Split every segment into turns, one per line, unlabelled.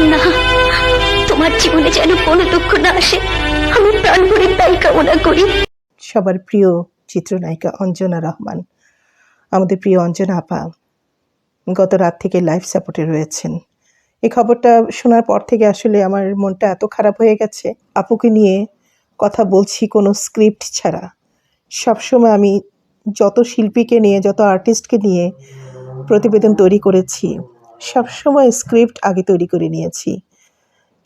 কন্যা তোমার জীবনে যেন কোনো দুঃখ না আসে। আমি প্রাণ ভরে তাই কামনা করি।
সবার প্রিয় চিত্রনায়িকা অঞ্জনা রহমান। আমাদের প্রিয় অঞ্জনা আপা গত রাত থেকে লাইফ সাপোর্টে রয়েছেন। এই খবরটা শোনার পর থেকে আসলে আমার মনটা এত খারাপ হয়ে গেছে। আপুকে নিয়ে কথা বলছি কোনো স্ক্রিপ্ট ছাড়া। সবসময় আমি যত শিল্পীকে নিয়ে, যত আর্টিস্টকে নিয়ে প্রতিবেদন তৈরি করেছি সবসময় স্ক্রিপ্ট আগে তৈরি করে নিয়েছি।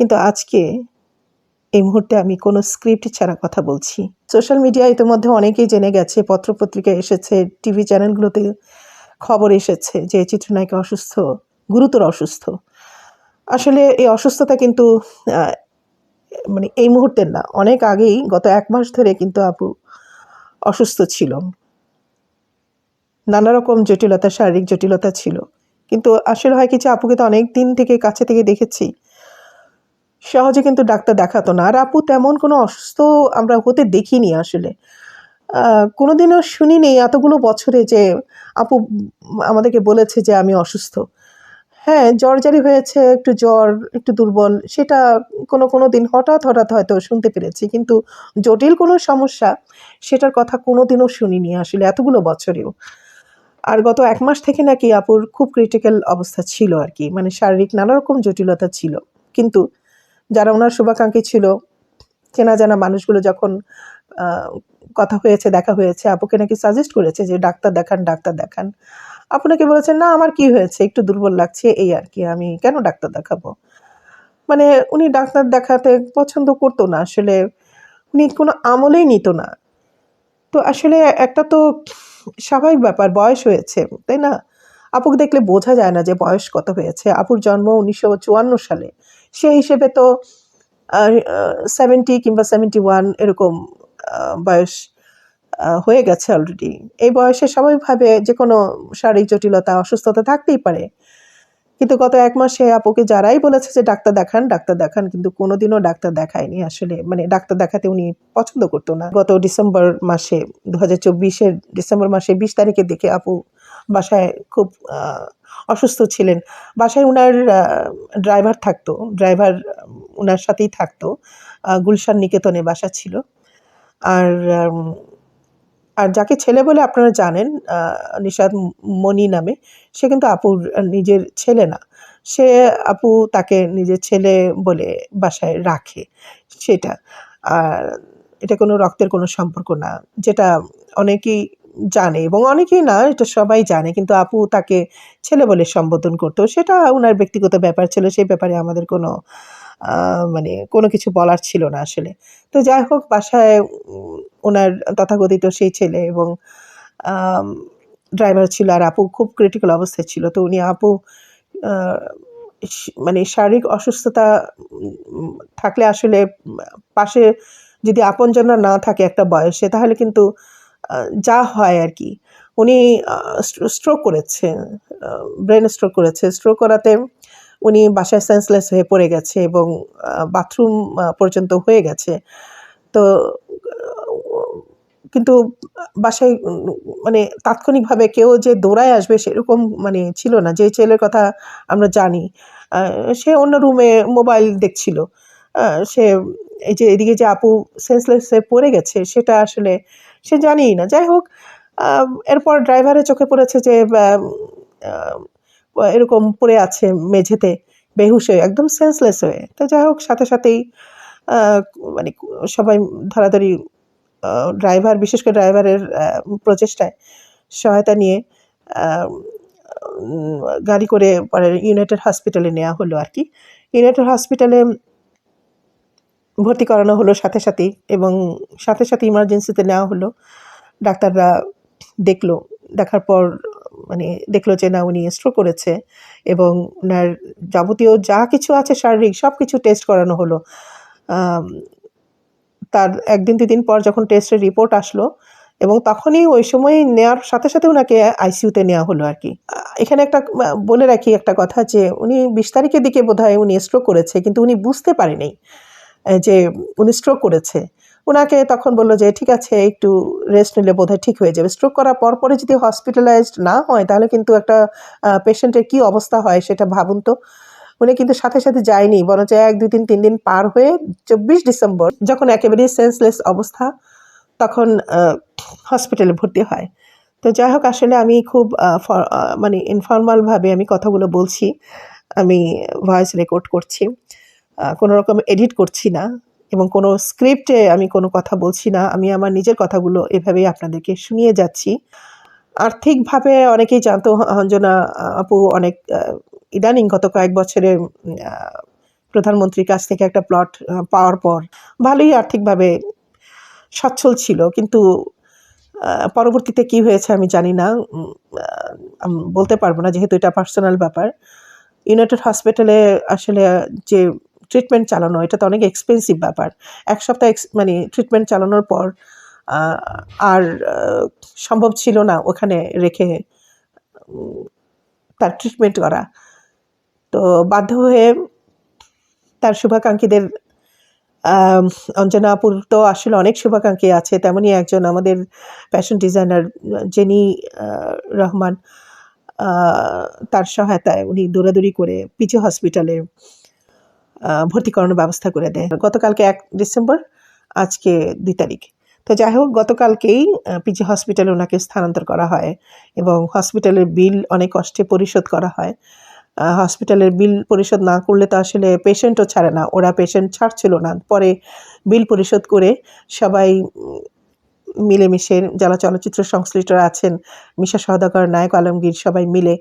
কিন্তু আজকে এই মুহূর্তে আমি কোনো স্ক্রিপ্ট ছাড়া কথা বলছি। সোশ্যাল মিডিয়া ইতিমধ্যে অনেকেই জেনে গেছে, পত্রপত্রিকা এসেছে, টিভি চ্যানেলগুলোতে খবর এসেছে যে চিত্রনায়িকা অসুস্থ, গুরুতর অসুস্থ। আসলে এই অসুস্থতা কিন্তু মানে এই মুহূর্তের না, অনেক আগেই, গত এক মাস ধরে কিন্তু আপু অসুস্থ ছিল। নানা রকম জটিলতা, শারীরিক জটিলতা ছিল। কিন্তু আসলে হয় কি যে আপুকে তো অনেক দিন থেকে কাছে থেকে দেখেছি। সহজে কিন্তু ডাক্তার দেখাতো না। আর আপু তেমন কোনো অসুস্থ আমরা হতে দেখিনি আসলে। কোনোদিনও শুনিনি এতগুলো বছরে যে আপু আমাদেরকে বলেছে যে আমি অসুস্থ। হ্যাঁ জ্বর জারি হয়েছে, একটু জ্বর, একটু দুর্বল, সেটা কোনো কোনো দিন হঠাৎ হঠাৎ হয়তো শুনতে পেরেছি। কিন্তু জটিল কোনো সমস্যা, সেটার কথা কোনো দিনও শুনিনি আসলে এতগুলো বছরেও। আর গত এক মাস থেকে নাকি আপুর খুব ক্রিটিক্যাল অবস্থা ছিল আর কি। মানে শারীরিক নানা রকম জটিলতা ছিল। কিন্তু যারা ওনার শুভাকাঙ্ক্ষী ছিল, চেনা জানা মানুষগুলো যখন কথা হয়েছে, দেখা হয়েছে, আপুকে নাকি সাজেস্ট করেছে যে ডাক্তার দেখান ডাক্তার দেখান। আপনাকে বলেছেন, না, আমার কি হয়েছে? একটু দুর্বল লাগছে, এই আর কি, আমি কেন ডাক্তার দেখাবো? মানে উনি ডাক্তার দেখাতে পছন্দ করতো না, আসলে উনি কোনো আমলেই নিত না। তো আসলে একটা তো স্বাভাবিক ব্যাপার বয়স হয়েছে, তাই না? আপুকে দেখলে বোঝা যায় না যে বয়স কত হয়েছে। আপুর জন্ম উনিশশো চুয়ান্ন সালে। সে হিসেবে তো সেভেন্টি কিংবা সেভেন্টি ওয়ান এরকম বয়স হয়ে গেছে অলরেডি এই বয়সে স্বাভাবিকভাবে যে কোনো শারীরিক জটিলতা, অসুস্থতা থাকতেই পারে। কিন্তু গত এক মাসে আপুকে যারাই বলেছে যে ডাক্তার দেখান ডাক্তার দেখান, কিন্তু কোনোদিনও ডাক্তার দেখায়নি। আসলে মানে ডাক্তার দেখাতে উনি পছন্দ করতো না। গত ডিসেম্বর মাসে দু হাজার চব্বিশের ডিসেম্বর মাসে বিশ তারিখে দেখে আপু বাসায় খুব অসুস্থ ছিলেন। বাসায় উনার ড্রাইভার থাকতো, ড্রাইভার, উনার সাথেই থাকতো। গুলশান নিকেতনে বাসা ছিল। আর আর যাকে ছেলে বলে আপনারা জানেন নিশাদ মনি নামে, সে কিন্তু আপুর নিজের ছেলে না। সে আপু তাকে নিজের ছেলে বলে বাসায় রাখে, সেটা। আর এটা কোনো রক্তের কোনো সম্পর্ক না, যেটা অনেকেই জানে এবং অনেকেই না, এটা সবাই জানে, কিন্তু আপু তাকে ছেলে বলে সম্বোধন করতো। সেটা ওনার ব্যক্তিগত ব্যাপার ছিল সেই ব্যাপারে আমাদের কোনো মানে কোনো কিছু বলার ছিল না আসলে। তো যাই হোক, বাসায় ওনার তথাকথিত সেই ছেলে এবং ড্রাইভার ছিল আর আপু খুব ক্রিটিক্যাল অবস্থায় ছিল। তো উনি আপু মানে শারীরিক অসুস্থতা থাকলে আসলে পাশে যদি আপনজনরা না থাকে একটা বয়সে, তাহলে কিন্তু যা হয় আর কি। উনি স্ট্রোক করেছে ব্রেন স্ট্রোক করেছে। স্ট্রোক করাতে উনি বাসায় সেন্সলেস হয়ে পড়ে গেছে এবং বাথরুম পর্যন্ত হয়ে গেছে। তো, কিন্তু বাসায় মানে তাৎক্ষণিকভাবে কেউ যে দৌড়ায় আসবে সেরকম মানে ছিল না। যে ছেলের কথা আমরা জানি সে অন্য রুমে মোবাইল দেখছিল। সে এই যে এদিকে যে আপু সেন্সলেস হয়ে পড়ে গেছে, সেটা আসলে সে জানেই না। যাই হোক এরপর ড্রাইভারের চোখে পড়েছে যে এরকম পড়ে আছে মেঝেতে, বেহুশ হয়ে, একদম সেন্সলেস হয়ে। তো যাই হোক, সাথে সাথেই মানে সবাই ধরাধরি ড্রাইভার বিশেষ করে ড্রাইভারের প্রচেষ্টায় সহায়তা নিয়ে গাড়ি করে পরে ইউনাইটেড হসপিটালে নেওয়া হলো আর কি ইউনাইটেড হসপিটালে ভর্তি করানো হলো সাথে সাথেই এবং সাথে সাথে ইমার্জেন্সিতে নেওয়া হলো। ডাক্তাররা দেখল, দেখার পর মানে দেখল যে না, উনি স্ট্রোক করেছে এবং ওনার যাবতীয় যা কিছু আছে শারীরিক সব কিছু টেস্ট করানো হলো। তার একদিন দুদিন পর যখন টেস্টের রিপোর্ট আসলো এবং তখনই ওই সময় নেওয়ার সাথে সাথে ওনাকে আইসিইউতে নেওয়া হলো আর কি। এখানে একটা বলে রাখি একটা কথা যে উনি বিশ তারিখের দিকে বোধহয় উনি স্ট্রোক করেছে কিন্তু উনি বুঝতে পারেনি যে উনি স্ট্রোক করেছে। ওনাকে তখন বলল যে, ঠিক আছে, একটু রেস্ট নিলে বোধহয় ঠিক হয়ে যাবে। স্ট্রোক করার পর পরে যদি হসপিটালাইজড না হয়, তাহলে কিন্তু একটা পেশেন্টের কি অবস্থা হয় সেটা ভাবুন তো। উনি কিন্তু সাথে সাথে যায়নি, বরঞ্চ এক, দুই, তিন তিন দিন পার হয়ে চব্বিশ ডিসেম্বর যখন একেবারেই সেন্সলেস অবস্থা, তখন হসপিটালে ভর্তি হয়। তো যাই হোক, আসলে আমি খুব মানে ইনফর্মালভাবে আমি কথাগুলো বলছি, আমি ভয়েস রেকর্ড করছি কোনো রকম এডিট করছি না। এবং কোনো স্ক্রিপ্টে আমি কোনো কথা বলছি না, আমি আমার নিজের কথাগুলো এভাবেই আপনাদেরকে শুনিয়ে যাচ্ছি। আর্থিকভাবে অনেকেই জানতো, অঞ্জনা আপু অনেক ইদানিং গত কয়েক বছরে প্রধানমন্ত্রীর কাছ থেকে একটা প্লট পাওয়ার পর ভালোই আর্থিকভাবে সচ্ছল ছিল। কিন্তু পরবর্তীতে কি হয়েছে আমি জানি না বলতে পারব না যেহেতু এটা পার্সোনাল ব্যাপার। ইউনাইটেড হসপিটালে আসলে যে ট্রিটমেন্ট চালানো এটা তো অনেক এক্সপেন্সিভ ব্যাপার। এক সপ্তাহ মানে ট্রিটমেন্ট চালানোর পর আর সম্ভব ছিল না ওখানে রেখে তার ট্রিটমেন্ট করা। তো বাধ্য হয়ে তার শুভাকাঙ্ক্ষীদের অঞ্জনা আপুর তো আসলে অনেক শুভাকাঙ্ক্ষী আছে তেমনই একজন আমাদের ফ্যাশন ডিজাইনার জেনি রহমান তার সহায়তায় উনি দৌড়াদৌড়ি করে পিজি হসপিটালে ভর্তি করানোর ব্যবস্থা করে দেয়। গতকালকে এক ডিসেম্বর, আজকে দুই তারিখ। তো যাই হোক, গতকালকেই পিজি হসপিটালে ওনাকে স্থানান্তর করা হয় এবং হসপিটালের বিল অনেক কষ্টে পরিশোধ করা হয়। হসপিটালের বিল পরিশোধ না করলে তো আসলে পেশেন্টও ছাড়ে না। ওরা পেশেন্ট ছাড়ছিল না। পরে বিল পরিশোধ করে সবাই মিলেমিশে যারা চলচ্চিত্র সংশ্লিষ্টরা আছেন মিশা সওদাগর নায়ক আলমগীর সবাই মিলে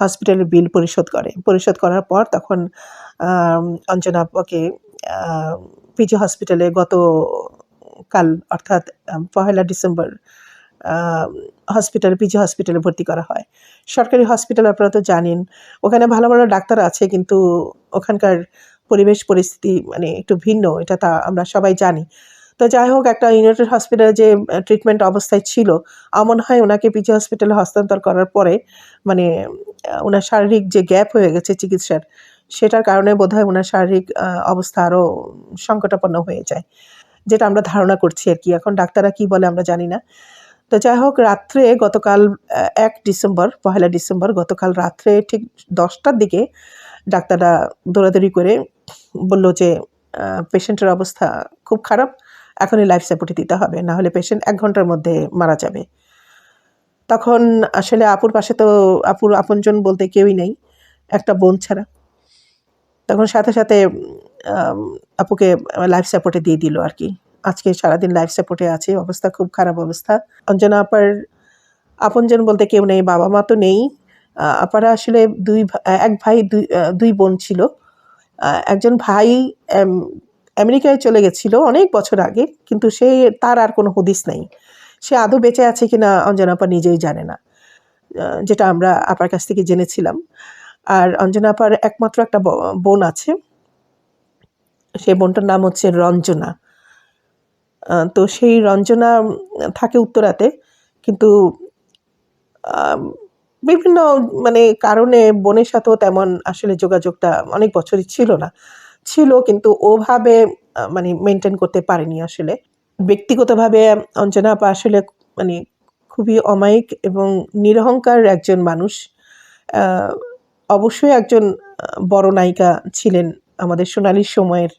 হসপিটালের বিল পরিশোধ করে। পরিশোধ করার পর তখন আম, অঞ্জনা আপাকে পিজি হসপিটালে গত কাল অর্থাৎ পহেলা ডিসেম্বর হসপিটালে পিজি হসপিটালে ভর্তি করা হয়। সরকারি হসপিটাল আপনারা তো জানেন ওখানে ভালো ভালো ডাক্তার আছে কিন্তু ওখানকার পরিবেশ পরিস্থিতি মানে একটু ভিন্ন এটা তা আমরা সবাই জানি। তো যাই হোক, একটা ইউনাইটেড হসপিটালে যে ট্রিটমেন্ট অবস্থায় ছিল আমার হয় ওনাকে পিজি হসপিটালে হস্তান্তর করার পরে মানে ওনার শারীরিক যে গ্যাপ হয়ে গেছে চিকিৎসার, সেটার কারণে বোধহয় ওনার শারীরিক অবস্থা আরও সংকটাপন্ন হয়ে যায়, যেটা আমরা ধারণা করছি আর কি। এখন ডাক্তাররা কি বলে আমরা জানি না। তো যাই হোক, রাত্রে গতকাল এক ডিসেম্বর, পহেলা ডিসেম্বর, গতকাল রাত্রে ঠিক দশটার দিকে ডাক্তাররা দৌড়াদৌড়ি করে বলল যে পেশেন্টের অবস্থা খুব খারাপ। এখনই লাইফ সাপোর্টে দিতে হবে, না হলে পেশেন্ট এক ঘণ্টার মধ্যে মারা যাবে। তখন আসলে আপুর পাশে তো আপুর আপনজন বলতে কেউই নেই, একটা বোন ছাড়া। তখন সাথে সাথে আপুকে লাইফ সাপোর্টে দিয়ে দিল আর কি। আজকে সারাদিন লাইফ সাপোর্টে আছে, অবস্থা খুব খারাপ অবস্থা। অঞ্জনা আপার আপনজন বলতে কেউ নেই, বাবা মা তো নেই। আপারা আসলে দুই এক ভাই, দুই বোন ছিল। একজন ভাই আমেরিকায় চলে গেছিল অনেক বছর আগে, কিন্তু সে, তার আর কোনো হদিস নেই। সে আদৌ বেঁচে আছে কিনা অঞ্জনা আপা নিজেই জানে না যেটা আমরা আপার কাছ থেকে জেনেছিলাম। আর অঞ্জনা আপার একমাত্র একটা বোন আছে সেই বোনটার নাম হচ্ছে রঞ্জনা। তো সেই রঞ্জনা থাকে উত্তরাতে, কিন্তু বিভিন্ন মানে কারণে বোনের সাথেও তেমন আসলে যোগাযোগটা অনেক বছরই ছিল না। ছিল, কিন্তু ওভাবে মানে মেনটেন করতে পারেনি আসলে। ব্যক্তিগতভাবে অঞ্জনা আপা আসলে মানে খুবই অমায়িক এবং নিরহংকার একজন মানুষ। অবশ্যই একজন বড় নায়িকা ছিলেন আমাদের সোনালী সময়ের।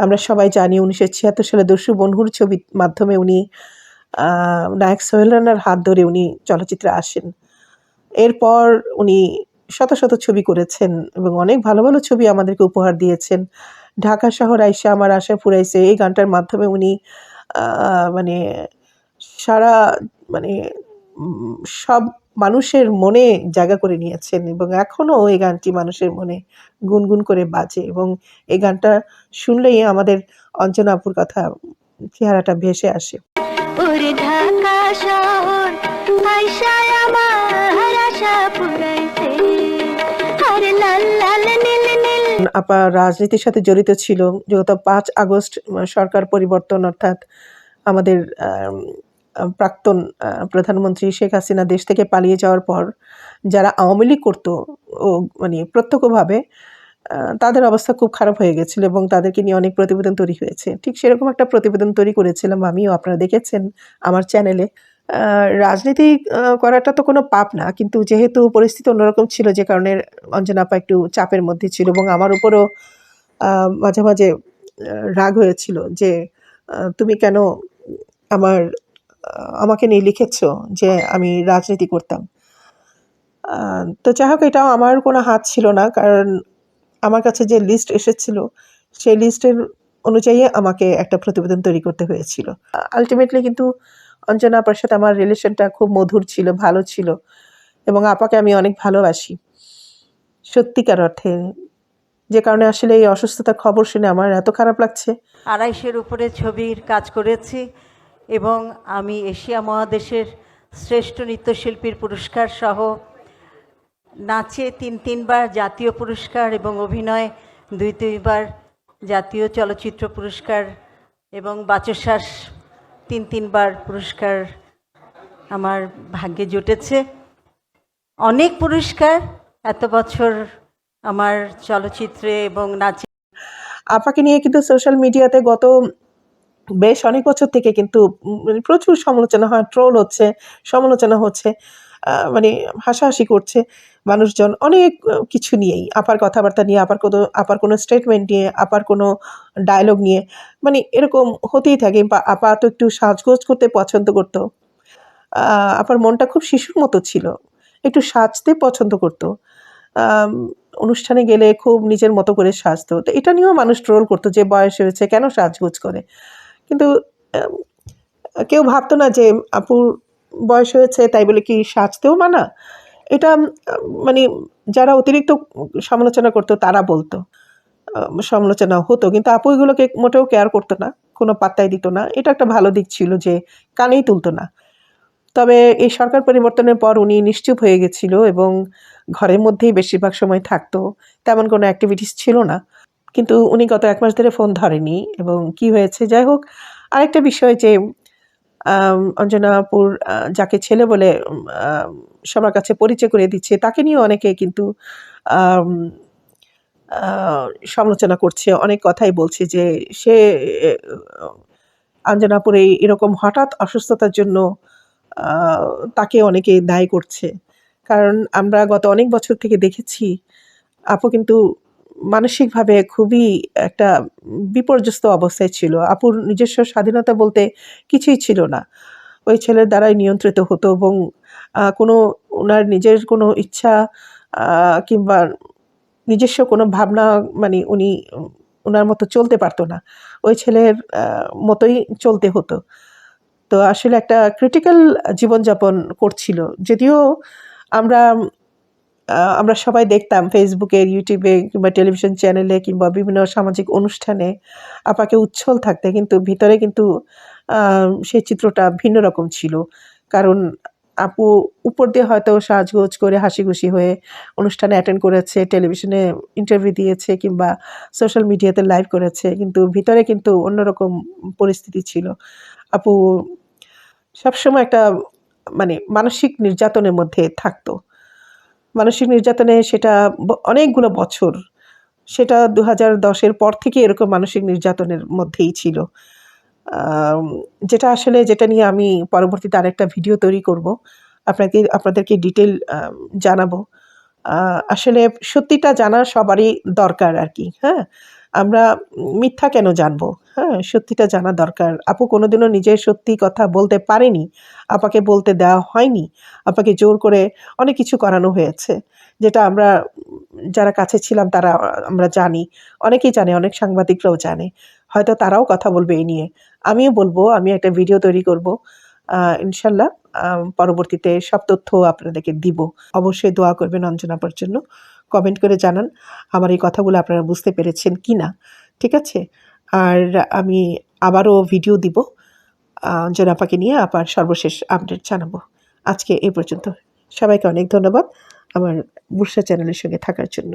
আমরা সবাই জানি উনিশশো ছিয়াত্তর সালে দস্যু বনহুর ছবির মাধ্যমে উনি নায়ক সোহেল রানার হাত ধরে উনি চলচ্চিত্রে আসেন। এরপর উনি শত শত ছবি করেছেন এবং অনেক ভালো ভালো ছবি আমাদেরকে উপহার দিয়েছেন। ঢাকা শহর আইসে আমার আশা ফুরাইছে। এই গানটার মাধ্যমে উনি মানে সারা মানে সব মানুষের মনে জায়গা করে নিয়েছেন এবং এখনও এই গানটি মানুষের মনে গুনগুন করে বাজে এবং এই গানটা শুনলেই আমাদের অঞ্জনা আপুর কথা, চেহারাটা ভেসে আসে।
ঢাকা শহর
আপা রাজনীতির সাথে জড়িত ছিল। গত পাঁচ আগস্ট সরকার পরিবর্তন অর্থাৎ আমাদের আম, আম, প্রাক্তন প্রধানমন্ত্রী শেখ হাসিনা দেশ থেকে পালিয়ে যাওয়ার পর যারা আওয়ামী লীগ করতো ও মানে প্রত্যক্ষভাবে তাদের অবস্থা খুব খারাপ হয়ে গেছিল এবং তাদেরকে নিয়ে অনেক প্রতিবেদন তৈরি হয়েছে। ঠিক সেরকম একটা প্রতিবেদন তৈরি করেছিলাম আমিও। আপনারা দেখেছেন আমার চ্যানেলে। রাজনীতি করাটা তো কোনো পাপ না, কিন্তু যেহেতু পরিস্থিতি অন্যরকম ছিল, যে কারণে অঞ্জনা আপা একটু চাপের মধ্যে ছিল এবং আমার উপরও মাঝে মাঝে রাগ হয়েছিল যে তুমি কেন আমার আমাকে নিয়ে লিখেছ যে আমি রাজনীতি করতাম। তো যাই হোক, এটাও আমার কোনো হাত ছিল না, কারণ আমার কাছে যে লিস্ট এসেছিল, সেই লিস্টের অনুযায়ী আমাকে একটা প্রতিবেদন তৈরি করতে হয়েছিল। আলটিমেটলি কিন্তু অঞ্জনা আপার সাথে আমার রিলেশনটা খুব মধুর ছিল, ভালো ছিল এবং আপাকে আমি অনেক ভালোবাসি। সত্যিকার অর্থে যে কারণে আসলে এই অসুস্থতার খবর শুনে আমার এত খারাপ লাগছে।
আড়াইশের উপরে ছবির কাজ করেছি এবং আমি এশিয়া মহাদেশের শ্রেষ্ঠ নৃত্যশিল্পীর পুরস্কার সহ নাচে তিন, তিনবার জাতীয় পুরস্কার এবং অভিনয় দুই দুইবার জাতীয় চলচ্চিত্র পুরস্কার এবং বাচশ্বাস তিন, তিনবার পুরস্কার আমার ভাগ্যে জুটেছে। অনেক পুরস্কার, এত বছর আমার চলচ্চিত্রে এবং নাচে
আপাকে নিয়ে কিন্তু সোশ্যাল মিডিয়াতে গত বেশ অনেক বছর থেকে কিন্তু মানে প্রচুর সমালোচনা হয় ট্রোল হচ্ছে, সমালোচনা হচ্ছে মানে হাসাহাসি করছে মানুষজন অনেক কিছু নিয়েই, আপার কথাবার্তা নিয়ে, আপার কোনো আপার কোনো স্টেটমেন্ট নিয়ে, আপার কোনো ডায়লগ নিয়ে মানে এরকম হতেই থাকে, বা আপা তো একটু সাজগোজ করতে পছন্দ করতো আপার মনটা খুব শিশুর মতো ছিল, একটু সাজতে পছন্দ করতো অনুষ্ঠানে গেলে খুব নিজের মতো করে সাজতো, তো এটা নিয়েও মানুষ ট্রোল করতো যে বয়স হয়েছে, কেন সাজগোজ করে? কিন্তু কেউ ভাবতো না যে আপুর বয়স হয়েছে, তাই বলে কি সাজতেও মানা? এটা মানে যারা অতিরিক্ত সমালোচনা করতো, তারা বলতো। সমালোচনা হতো, কিন্তু আপু এগুলোকে মোটেও কেয়ার করতো না, কোনো পাত্তাই দিত না। এটা একটা ভালো দিক ছিল যে কানেই তুলতো না। তবে এই সরকার পরিবর্তনের পর উনি নিশ্চুপ হয়ে গেছিল এবং ঘরের মধ্যেই বেশিরভাগ সময় থাকতো, তেমন কোনো অ্যাক্টিভিটিস ছিল না। কিন্তু উনি গত এক মাস ধরে ফোন ধরেনি এবং কি হয়েছে? যাই হোক, আরেকটা বিষয় যে অঞ্জনাপুর যাকে ছেলে বলে সবার কাছে পরিচয় করে দিচ্ছে, তাকে নিয়ে অনেকে কিন্তু সমালোচনা করছে, অনেক কথাই বলছে যে, সে এই এরকম হঠাৎ অসুস্থতার জন্য তাকে অনেকে দায়ী করছে। কারণ আমরা গত অনেক বছর থেকে দেখেছি, আপু কিন্তু মানসিকভাবে খুবই একটা বিপর্যস্ত অবস্থায় ছিল। আপুর নিজস্ব স্বাধীনতা বলতে কিছুই ছিল না। ওই ছেলের দ্বারাই নিয়ন্ত্রিত হতো এবং কোনো ওনার নিজের কোনো ইচ্ছা কিংবা নিজস্ব কোনো ভাবনা মানে উনি ওনার মতো চলতে পারতো না। ওই ছেলের মতোই চলতে হতো। তো আসলে একটা ক্রিটিক্যাল জীবনযাপন করছিল। যদিও আমরা আমরা সবাই দেখতাম ফেসবুকে ইউটিউবে কিংবা টেলিভিশন চ্যানেলে কিংবা বিভিন্ন সামাজিক অনুষ্ঠানে আপাকে উচ্ছল থাকতে, কিন্তু ভিতরে কিন্তু সেই চিত্রটা ভিন্ন রকম ছিল। কারণ আপু উপর দিয়ে হয়তো সাজগোজ করে হাসি খুশি হয়ে অনুষ্ঠানে অ্যাটেন্ড করেছে টেলিভিশনে ইন্টারভিউ দিয়েছে কিংবা সোশ্যাল মিডিয়াতে লাইভ করেছে, কিন্তু ভিতরে কিন্তু অন্যরকম পরিস্থিতি ছিল। আপু সবসময় একটা মানে মানসিক নির্যাতনের মধ্যে থাকতো। মানসিক নির্যাতনে সেটা অনেকগুলো বছর। সেটা দু হাজার দশের পর থেকে এরকম মানসিক নির্যাতনের মধ্যেই ছিল। যেটা আসলে যেটা নিয়ে আমি পরবর্তীতে আরেকটা ভিডিও তৈরি করব, আপনাকে, আপনাদেরকে ডিটেল জানাব। আসলে সত্যিটা জানা সবারই দরকার আর কি হ্যাঁ? আমরা মিথ্যা কেন জানব? হ্যাঁ সত্যিটা জানা দরকার। আপু কোনোদিনও নিজের সত্যি কথা বলতে পারেনি, আপাকে বলতে দেওয়া হয়নি, আপাকে জোর করে অনেক কিছু করানো হয়েছে, যেটা আমরা, যারা কাছে ছিলাম তারা আমরা জানি, অনেকেই জানে, অনেক সাংবাদিকরাও জানে, হয়তো তারাও কথা বলবে এই নিয়ে। আমিও বলব, আমি একটা ভিডিও তৈরি করব ইনশাল্লাহ পরবর্তীতে সব তথ্য আপনাদেরকে দিব। অবশ্যই দোয়া করবেন অঞ্জনাপার জন্য। কমেন্ট করে জানান, আমার এই কথাগুলো আপনারা বুঝতে পেরেছেন কি না ঠিক আছে? আর আমি আবারও ভিডিও দিব। জোনাপাকে নিয়ে আবার সর্বশেষ আপডেট জানাব। আজকে এই পর্যন্ত। সবাইকে অনেক ধন্যবাদ আমার বুর্সা চ্যানেলের সঙ্গে থাকার জন্য।